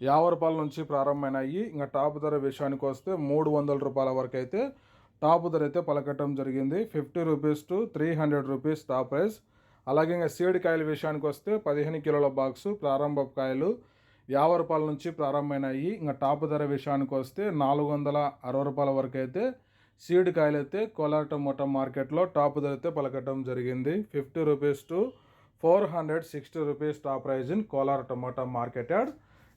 యాభై రూపాయల నుంచి ప్రారంభమైనాయి. ఇంకా టాప్ ధర విషయానికి వస్తే మూడు వందల రూపాయల వరకు అయితే టాప్ ధర అయితే పలకటం జరిగింది. Fifty rupees to three hundred rupees top price అలాగే ఇంకా సీడ్ కాయల విషయానికి వస్తే పదిహేను కిలోల బాక్సు ప్రారంభ కాయలు యాభై రూపాయల నుంచి ప్రారంభమైనాయి. ఇంకా టాప్ ధర విషయానికి వస్తే నాలుగు వందల అరవై రూపాయల వరకు అయితే సీడ్ కాయలు అయితే కోలార్ టమోటా మార్కెట్లో టాప్ ధర అయితే పలకటం జరిగింది. Fifty rupees to four hundred sixty rupees top prize in Kolar tomato market yard.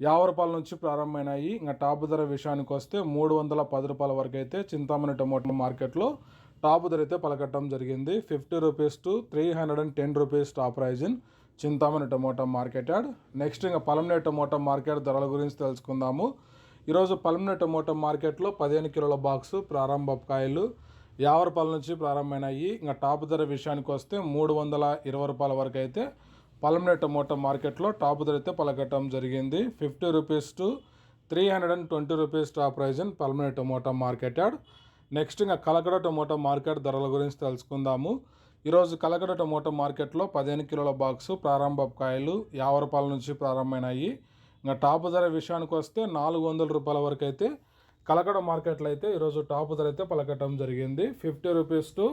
యావరపాల నుంచి ప్రారంభమైనాయి. ఇంకా టాప్ ధర విషయానికి వస్తే మూడు వందల పది రూపాయల వరకు అయితే చింతామణి టమోటా మార్కెట్లో టాప్ ధర అయితే పలకట్టడం జరిగింది. Fifty rupees to three hundred and ten rupees top prize in Chintamani tomato market yard. Next ఇంకా పలంనే టమోటా మార్కెట్ ధరల గురించి తెలుసుకుందాము. ఈరోజు పలంనే టమోటా మార్కెట్లో పదిహేను కిలోల బాక్సు ప్రారంభ కాయలు యాభై రూపాయల నుంచి ప్రారంభమైనాయి. ఇంకా టాప్ ధర విషయానికి వస్తే మూడు వందల ఇరవై రూపాయల వరకు అయితే పలమనే టమోటా మార్కెట్లో టాప్ ధర అయితే పలకటం జరిగింది. Fifty rupees to three hundred and twenty rupees top prize in Palamaner tomato market yard next ఇంకా కలకడ టమోటా మార్కెట్ ధరల గురించి తెలుసుకుందాము. ఈరోజు కలకడ టమోటా మార్కెట్లో పదిహేను కిలోల బాక్సు ప్రారంభ కాయలు యాభై రూపాయల నుంచి ప్రారంభమైనాయి. ఇంకా టాప్ ధర విషయానికి వస్తే నాలుగు వందల రూపాయల వరకు అయితే కలకడ మార్కెట్లో అయితే ఈరోజు టాప్ ధర అయితే పలకటం జరిగింది. Fifty rupees to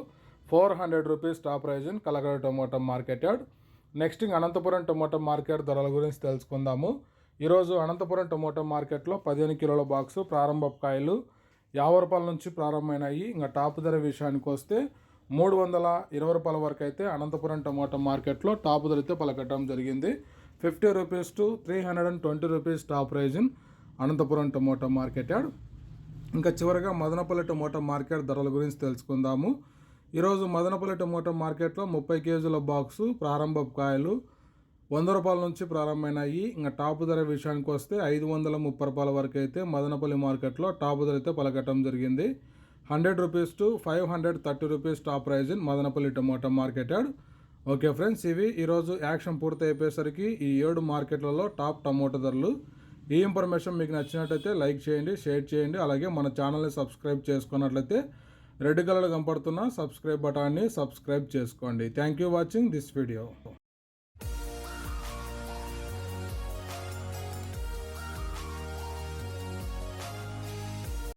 four hundred rupees top prize in Kalakada tomato market yard next Anantapuram tomato market ధరల గురించి తెలుసుకుందాము. ఈరోజు అనంతపురం టొమాటో మార్కెట్లో పదిహేను కిలోల బాక్సు ప్రారంభ కాయలు యాభై రూపాయల నుంచి ప్రారంభమైనాయి. ఇంకా టాప్ ధర విషయానికి వస్తే మూడు వందల ఇరవై రూపాయల వరకు అయితే అనంతపురం టొమాటో మార్కెట్లో టాప్ ధర అయితే జరిగింది. Fifty rupees to three hundred and twenty rupees top prize in Anantapuram tomato market yard. ఇంకా చివరిగా మదనపల్లి టొమాటో మార్కెట్ ధరల గురించి తెలుసుకుందాము. ఈరోజు మదనపల్లి టమోటా మార్కెట్లో ముప్పై కేజీల బాక్సు ప్రారంభ కాయలు వంద రూపాయల నుంచి ప్రారంభమైనాయి. ఇంకా టాప్ ధర విషయానికి వస్తే ఐదు వందల ముప్పై రూపాయల వరకు అయితే మదనపల్లి మార్కెట్లో టాప్ ధర అయితే పలకటం జరిగింది. Hundred rupees to five hundred thirty rupees top prize in Madanapalle tomato market yard okay friends ఇవి ఈరోజు యాక్షన్ పూర్తి అయిపోయేసరికి ఈ ఏడు మార్కెట్లలో టాప్ టమోటా ధరలు. ఈ ఇన్ఫర్మేషన్ మీకు నచ్చినట్లయితే లైక్ చేయండి షేర్ చేయండి. అలాగే మన ఛానల్ని సబ్స్క్రైబ్ చేసుకున్నట్లయితే రెడ్ కలర్ కనపడుతున్న సబ్స్క్రైబ్ బటాన్ని సబ్స్క్రైబ్ చేసుకోండి. Thank you watching this video